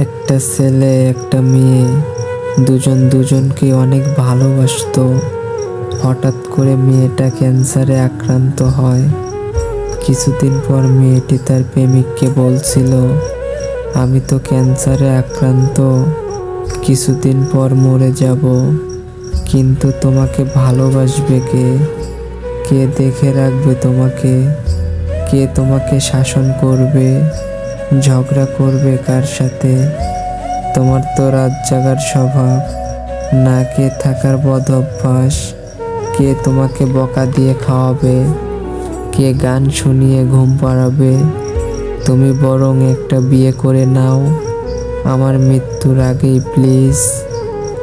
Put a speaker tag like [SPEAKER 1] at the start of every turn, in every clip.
[SPEAKER 1] একটা ছেলে, একটা মেয়ে, দুজন দুজনকে অনেক ভালোবাসতো। হঠাৎ করে মেয়েটা ক্যান্সারে আক্রান্ত হয়। কিছুদিন পর মেয়েটি তার প্রেমিককে বলছিল, আমি তো ক্যান্সারে আক্রান্ত, কিছুদিন পর মরে যাব, কিন্তু তোমাকে ভালোবাসবে কে? কে দেখে রাখবে তোমাকে? কে তোমাকে শাসন করবে? ঝগড়া করবে কার সাথে? তোমার তো রাত জাগার স্বভাব। না কে থাকার বদ অভ্যাস। কে তোমাকে বকা দিয়ে খাওয়াবে। কে গান শুনিয়ে ঘুম পাড়াবে। তুমি বরং একটা বিয়ে করে নাও। আমার মৃত্যুর আগেই প্লিজ।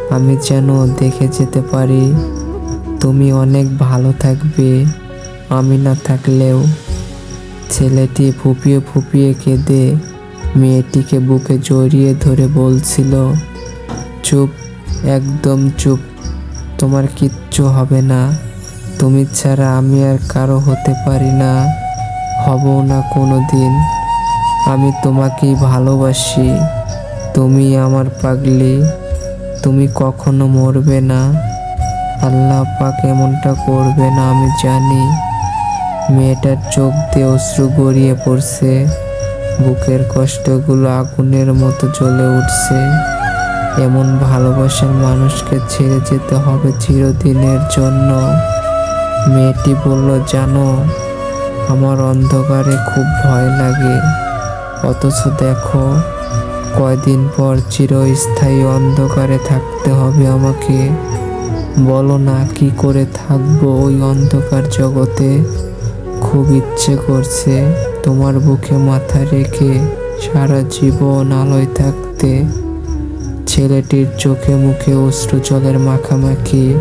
[SPEAKER 1] আমি যেন দেখে যেতে পারি। তুমি অনেক ভালো থাকবে। আমি না থাকলেও ছেলেটি ফুপিয়ে ফুপিয়ে কেঁদে মেয়েটিকে বুকে জড়িয়ে ধরে বলছিল, চুপ, একদম চুপ। তোমার কিচ্ছু হবে না। তুমি ছাড়া আমি আর কারও হতে পারি না। হব না কোনো দিন আমি তোমাকেই ভালোবাসি। তুমি আমার পাগলি। তুমি কখনো মরবে না। আল্লাহ পাক এমনটা করবে না, আমি জানি। মেয়েটার চোখ দিয়ে অশ্রু গড়িয়ে পড়ছে। বুকের কষ্টগুলো আগুনের মতো জ্বলে উঠছে। এমন ভালোবাসার মানুষকে ছেড়ে যেতে হবে চিরদিনের জন্য। মেয়েটি বলল, জানো, আমার অন্ধকারে খুব ভয় লাগে। অথচ দেখো, কয়দিন পর চিরস্থায়ী অন্ধকারে থাকতে হবে আমাকে। বলো না, কি করে থাকব ওই অন্ধকার জগতে? খুব ইচ্ছে করছে তোমার বুকে মাথা রেখে সারা জীবন আলোয় থাকতে। ছেলেটির চোখে মুখে অশ্রু জলের মাখামাখি।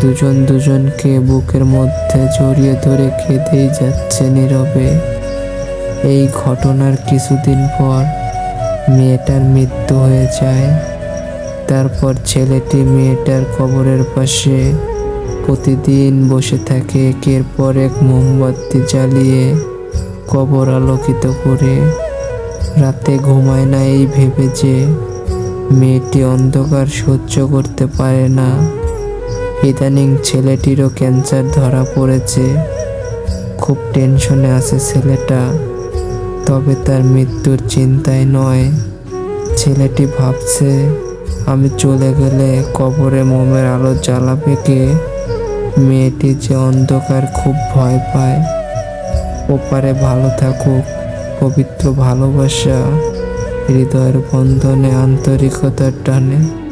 [SPEAKER 1] দুজন দুজনকে বুকের মধ্যে জড়িয়ে ধরে খেতেই যাচ্ছে নীরবে। এই ঘটনার কিছুদিন পর মেয়েটার মৃত্যু হয়ে যায়। তারপর ছেলেটি মেয়েটার কবরের পাশে প্রতিদিন বসে থাকে একের পর এক মোমবাতি জ্বালিয়ে, কবর আলোকিত করে। রাতে ঘুমায় না এই ভেবে যে মেয়েটি অন্ধকার সহ্য করতে পারে না। ইদানিং ছেলেটিরও ক্যান্সার ধরা পড়েছে। খুব টেনশনে আছে ছেলেটা। তবে তার মৃত্যুর চিন্তায় নয়। ছেলেটি ভাবছে, আমি চলে গেলে কবরে মোমের আলো জ্বালাবে কে? মেয়েটি যে অন্ধকার খুব ভয় পায়। ওপারে ভালো থাকুক, পবিত্র ভালোবাসা, হৃদয়ের বন্ধনে, আন্তরিকতার টানে।